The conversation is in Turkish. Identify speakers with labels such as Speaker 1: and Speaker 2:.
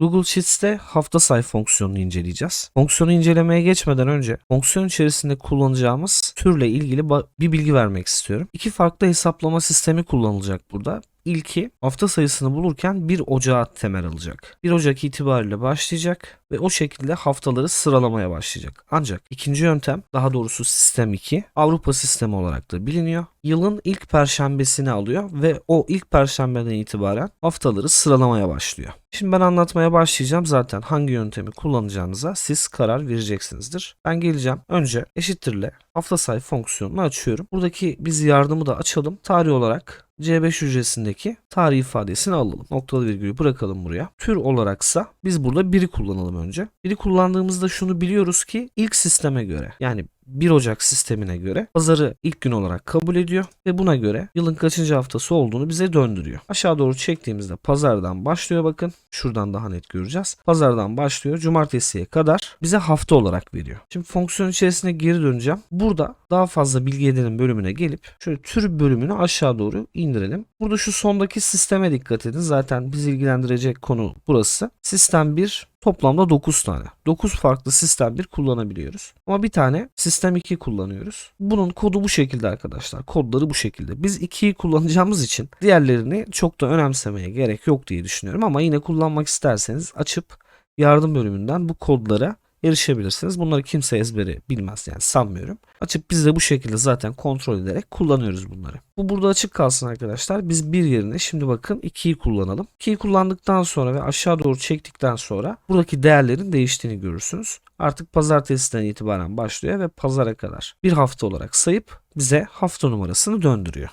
Speaker 1: Google Sheets'te hafta say fonksiyonunu inceleyeceğiz. Fonksiyonu incelemeye geçmeden önce fonksiyon içerisinde kullanacağımız türle ilgili bir bilgi vermek istiyorum. İki farklı hesaplama sistemi kullanılacak burada. İlki hafta sayısını bulurken 1 Ocağı temel alacak. 1 Ocak itibariyle başlayacak ve o şekilde haftaları sıralamaya başlayacak. Ancak ikinci yöntem daha doğrusu sistem 2 Avrupa sistemi olarak da biliniyor. Yılın ilk perşembesini alıyor ve o ilk perşembeden itibaren haftaları sıralamaya başlıyor. Şimdi ben anlatmaya başlayacağım. Zaten hangi yöntemi kullanacağınıza siz karar vereceksinizdir. Ben geleceğim. Önce eşittirle hafta say fonksiyonunu açıyorum. Buradaki biz yardımı da açalım. Tarih olarak C5 hücresindeki tarih ifadesini alalım. Noktalı virgülü bırakalım buraya. Tür olaraksa biz burada biri kullanalım önce. Biri kullandığımızda şunu biliyoruz ki ilk sisteme göre yani 1 Ocak sistemine göre pazarı ilk gün olarak kabul ediyor ve buna göre yılın kaçıncı haftası olduğunu bize döndürüyor. Aşağı doğru çektiğimizde pazardan başlıyor bakın. Şuradan daha net göreceğiz. Pazardan başlıyor. Cumartesiye kadar bize hafta olarak veriyor. Şimdi fonksiyon içerisine geri döneceğim. Burada daha fazla bilgi edinin bölümüne gelip şöyle tür bölümünü aşağı doğru indirelim. Burada şu sondaki sisteme dikkat edin. Zaten bizi ilgilendirecek konu burası. Sistem 1 Toplamda 9 tane. 9 farklı sistem 1 kullanabiliyoruz. Ama bir tane sistem 2 kullanıyoruz. Bunun kodu bu şekilde arkadaşlar. Kodları bu şekilde. Biz 2'yi kullanacağımız için diğerlerini çok da önemsemeye gerek yok diye düşünüyorum. Ama yine kullanmak isterseniz açıp yardım bölümünden bu kodlara erişebilirsiniz. Bunları kimse ezberi bilmez yani sanmıyorum. Açıp biz de bu şekilde zaten kontrol ederek kullanıyoruz bunları. Bu burada açık kalsın arkadaşlar. Biz bir yerine şimdi bakın 2'yi kullanalım. 2'yi kullandıktan sonra ve aşağı doğru çektikten sonra buradaki değerlerin değiştiğini görürsünüz. Artık pazartesiden itibaren başlıyor ve pazara kadar bir hafta olarak sayıp bize hafta numarasını döndürüyor.